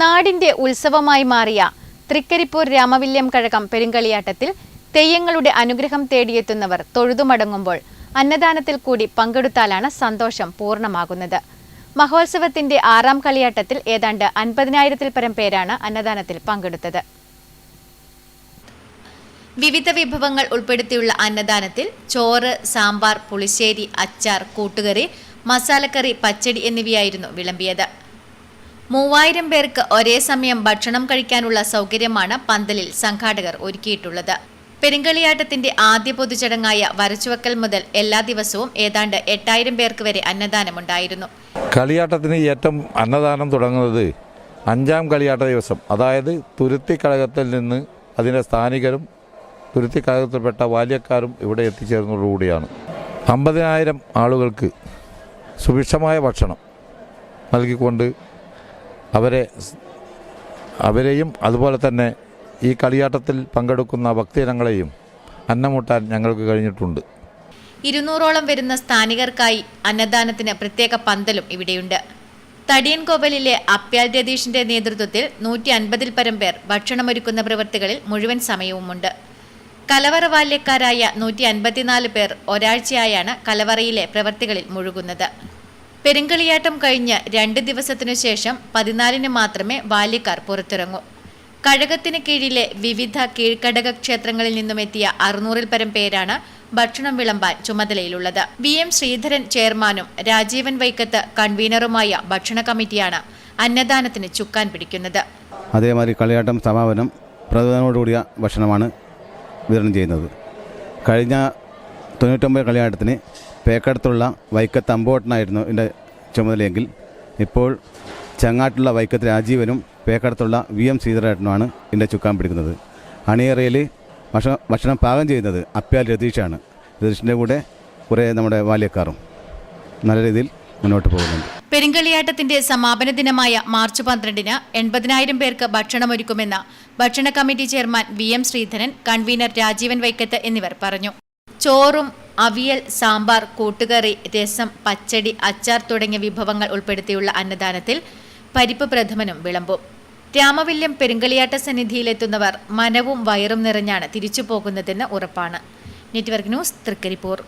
നാടിന്റെ ഉത്സവമായി മാറിയ തൃക്കരിപ്പൂർ രാമവില്യം കഴകം പെരുങ്കളിയാട്ടത്തിൽ തെയ്യങ്ങളുടെ അനുഗ്രഹം തേടിയെത്തുന്നവർ തൊഴുതുമടങ്ങുമ്പോൾ അന്നദാനത്തിൽ കൂടി പങ്കെടുത്താലാണ് സന്തോഷം പൂർണമാകുന്നത്. മഹോത്സവത്തിന്റെ ആറാം കളിയാട്ടത്തിൽ ഏതാണ്ട് അൻപതിനായിരത്തിൽ പരം പേരാണ് അന്നദാനത്തിൽ പങ്കെടുത്തത്. വിവിധ വിഭവങ്ങൾ ഉൾപ്പെടുത്തിയുള്ള അന്നദാനത്തിൽ ചോറ് സാമ്പാർ പുളിശ്ശേരി അച്ചാർ കൂട്ടുകറി മസാലക്കറി പച്ചടി എന്നിവയായിരുന്നു വിളമ്പിയത്. മൂവായിരം പേർക്ക് ഒരേ സമയം ഭക്ഷണം കഴിക്കാനുള്ള സൗകര്യമാണ് പന്തലിൽ സംഘാടകർ ഒരുക്കിയിട്ടുള്ളത്. പെരുങ്കളിയാട്ടത്തിന്റെ ആദ്യ പൊതുചടങ്ങായ വരച്ചുവെക്കൽ മുതൽ എല്ലാ ദിവസവും ഏതാണ്ട് എട്ടായിരം പേർക്ക് വരെ അന്നദാനമുണ്ടായിരുന്നു. കളിയാട്ടത്തിന് ഏറ്റവും അന്നദാനം തുടങ്ങുന്നത് അഞ്ചാം കളിയാട്ട ദിവസം. അതായത് തുരുത്തി കഴകത്തിൽ നിന്ന് അതിന്റെ സ്ഥാനികരും തുരുത്തി കഴകത്തിൽപ്പെട്ട വാല്യക്കാരും ഇവിടെ എത്തിച്ചേർന്നതോടുകൂടിയാണ്. അമ്പതിനായിരം ആളുകൾക്ക് സുഭിക്ഷമായ ഭക്ഷണം നൽകിക്കൊണ്ട് അവരെ അവരെയും അതുപോലെ തന്നെ ഈ കളിയാട്ടത്തിൽ പങ്കെടുക്കുന്ന ഭക്തജനങ്ങളെയും അന്നമൂട്ടാൻ ഞങ്ങൾക്ക് കഴിഞ്ഞിട്ടുണ്ട്. ഇരുന്നൂറോളം വരുന്ന സ്ഥാനികർക്കായി അന്നദാനത്തിന് പ്രത്യേക പന്തലും ഇവിടെയുണ്ട്. തടിയൻകോവലിലെ അപ്യാൽ രതീഷിന്റെ നേതൃത്വത്തിൽ നൂറ്റി അൻപതിൽ പരം പേർ ഭക്ഷണമൊരുക്കുന്ന പ്രവൃത്തികളിൽ മുഴുവൻ സമയവുമുണ്ട്. കലവറ ബാല്യക്കാരായ നൂറ്റി അൻപത്തിനാല് പേർ ഒരാഴ്ചയായാണ് കലവറയിലെ പ്രവൃത്തികളിൽ മുഴുകുന്നത്. പെരുങ്കളിയാട്ടം കഴിഞ്ഞ് രണ്ട് ദിവസത്തിനു ശേഷം പതിനാലിന് മാത്രമേ ബാല്യക്കാർ പുറത്തിറങ്ങൂ. കഴകത്തിന് കീഴിലെ വിവിധ കീഴ്ക്കടക ക്ഷേത്രങ്ങളിൽ നിന്നും നിന്നുമെത്തിയ അറുന്നൂറിൽ പരം പേരാണ് ഭക്ഷണം വിളമ്പാൻ ചുമതലയിലുള്ളത്. വി എം ശ്രീധരൻ ചെയർമാനും രാജീവൻ വൈക്കത്ത് കൺവീനറുമായ ഭക്ഷണ കമ്മിറ്റിയാണ് അന്നദാനത്തിന് ചുക്കാൻ പിടിക്കുന്നത്. അതേമാതിരി കളിയാട്ടം സമാപനം പ്രചോദനോടുകൂടിയ ഭക്ഷണമാണ് വിതരണം ചെയ്യുന്നത്. കഴിഞ്ഞ തൊണ്ണൂറ്റൊമ്പത് കളിയാട്ടത്തിന് പേക്കടത്തുള്ള വൈക്കത്ത് അമ്പോട്ടനായിരുന്നു എന്റെ ചുമതലയെങ്കിൽ. ഇപ്പോൾ ചങ്ങാട്ടുള്ള വൈക്കത്ത് രാജീവനും പേക്കടത്തുള്ള വി എം ശ്രീധരേട്ടനുമാണ് എന്റെ ചുക്കാൻ പിടിക്കുന്നത്. അണിയറയിൽ ഭക്ഷണം ഭക്ഷണം പാകം ചെയ്യുന്നത് അപ്യാൽ രതീഷാണ്. രതീഷിന്റെ കൂടെ കുറേ നമ്മുടെ ബാല്യക്കാരും നല്ല രീതിയിൽ മുന്നോട്ട് പോകുന്നുണ്ട്. പെരിങ്കളിയാട്ടത്തിന്റെ സമാപന ദിനമായ മാർച്ച് പന്ത്രണ്ടിന് എൺപതിനായിരം പേർക്ക് ഭക്ഷണമൊരുക്കുമെന്ന് ഭക്ഷണ committee chairman V M Sreedharan convener Rajeevan Vaikkath എന്നിവർ പറഞ്ഞു. ചോറും അവിയൽ സാമ്പാർ കൂട്ടുകറി രസം പച്ചടി അച്ചാർ തുടങ്ങിയ വിഭവങ്ങൾ ഉൾപ്പെടുത്തിയുള്ള അന്നദാനത്തിൽ പരിപ്പ് പ്രഥമനും വിളമ്പും. രാമവില്യം പെരുങ്കളിയാട്ട സന്നിധിയിലെത്തുന്നവർ മനവും വയറും നിറഞ്ഞാണ് തിരിച്ചു പോകുന്നതെന്ന് ഉറപ്പാണ്. Network news Thrikaripur.